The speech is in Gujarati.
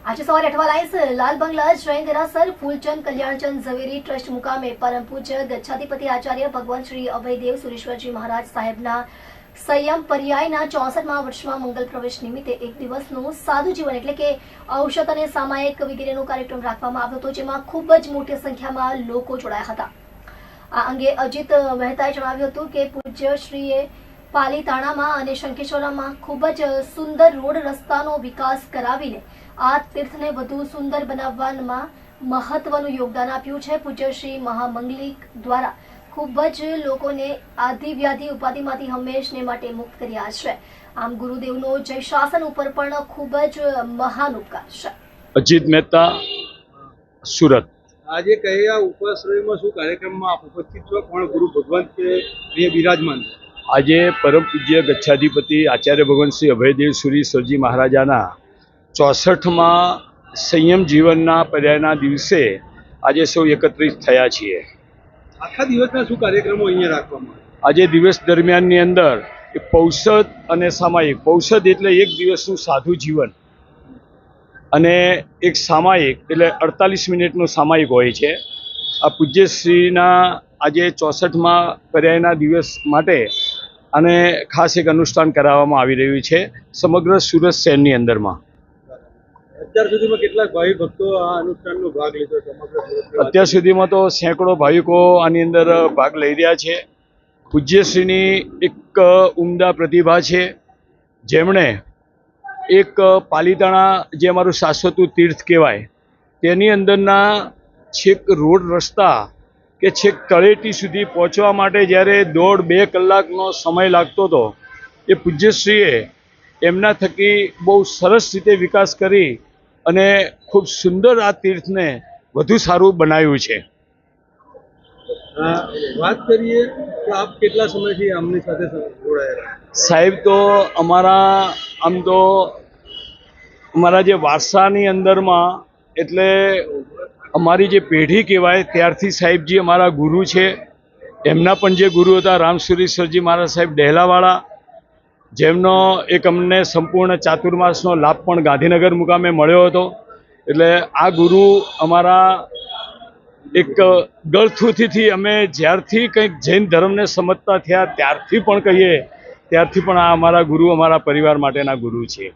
આજે સવારે અઠવા લાઈન્સ લાલ બંગલા જૈન દેરાસર ફૂલચંદ કલ્યાણચંદ ઝવેરી ટ્રસ્ટ મુકામે પરમ પૂજ્ય ગચ્છાધિપતિ આચાર્ય ભગવાન શ્રી અભયદેવ સુરેશ્વરજી મહારાજ સાહેબના સંયમ પર્યાયના ચોસઠમાં વર્ષમાં મંગલ પ્રવેશ નિમિત્તે એક દિવસનું સાદું જીવન એટલે કે ઔષધ અને સામાયિક વગેરેનો કાર્યક્રમ રાખવામાં આવ્યો હતો, જેમાં ખૂબ જ મોટી સંખ્યામાં લોકો જોડાયા હતા. આ અંગે અજીત મહેતાએ જણાવ્યું હતું કે પૂજ્ય શ્રીએ પાલીતાણામાં અને શંખેશ્વરમાં ખૂબ જ સુંદર રોડ રસ્તાનો વિકાસ કરાવીને આ તીર્થને વધુ સુંદર બનાવવામાં મહત્વનું યોગદાન આપ્યું છે. પૂજ્ય શ્રી મહામંગલિક દ્વારા ખૂબ જ લોકોને વ્યાધિ ઉપાધિમાંથી હંમેશને માટે મુક્ત કર્યા છે. આમ ગુરુદેવનો જય શાસન ઉપર પણ ખૂબ જ મહાન ઉપકાર છે. અજીત મહેતા સુરત. આજે કયા ઉપાશ્રયમાં શું કાર્યક્રમમાં આપ ઉપસ્થિત છો? કોણ ગુરુ ભગવાન કે બિરાજમાન છે? આજે પરમ પૂજ્ય ગચ્છાધિપતિ આચાર્ય ભગવાન શ્રી અભયદેવ સુરી સરજી મહારાજાના ચોસઠમાં સંયમ જીવનના પર્યાયના દિવસે આજે સૌ એકત્રિત થયા છીએ. આખા દિવસના શું કાર્યક્રમો અહીંયા રાખવામાં આજે દિવસ દરમિયાનની અંદર પૌષદ અને સામાયિક પૌષદ એટલે એક દિવસનું સાધુ જીવન. અને એક સામાયિક એટલે અડતાલીસ મિનિટનું સામાયિક હોય છે. આ પૂજ્યશ્રીના આજે ચોસઠમાં પર્યાયના દિવસ માટે અને ખાસ એક અનુષ્ઠાન કરાવવામાં આવી રહ્યું છે સમગ્ર સુરત શહેરની અંદરમાં. અત્યાર સુધીમાં કેટલાક ભાવિ ભક્તો આ અનુષ્ઠાનનો ભાગ લીધો સમગ્ર અત્યાર સુધીમાં તો સેંકડો ભાવિકો આની અંદર ભાગ લઈ રહ્યા છે. પૂજ્યશ્રીની એક ઉમદા પ્રતિભા છે. જેમણે એક પાલીતાણા જે અમારું શાશ્વતું તીર્થ કહેવાય તેની અંદરના છેક રોડ રસ્તા કે છેક તળેટી સુધી પહોંચવા માટે જ્યારે દોઢ બે કલાકનો સમય લાગતો હતો એ પૂજ્યશ્રીએ એમના થકી બહુ સરસ રીતે વિકાસ કરી અને ખૂબ સુંદર આ તીર્થને વધુ સારું બનાવ્યું છે. વાત કરીએ તો આપ કેટલા સમયથી આમની સાથે જોડાયેલા? સાહેબ તો અમારા આમ તો અમારા જે વારસાની અંદરમાં એટલે અમારી જે પેઢી કહેવાય, ત્યારથી સાહેબજી અમારા ગુરુ છે. એમના પણ જે ગુરુ હતા રામસુરેશ્વરજી મહારાજ સાહેબ ડહેલાવાળા, જેમનો એક અમને સંપૂર્ણ ચાતુર્માસનો લાભ પણ ગાંધીનગર મુકામે મળ્યો હતો. એટલે આ ગુરુ અમારા એક ગળથુથીથી અમે જ્યારથી કંઈક જૈન ધર્મને સમજતા થયા, ત્યારથી પણ કહીએ, ત્યારથી પણ આ અમારા ગુરુ અમારા પરિવાર માટેના ગુરુ છે.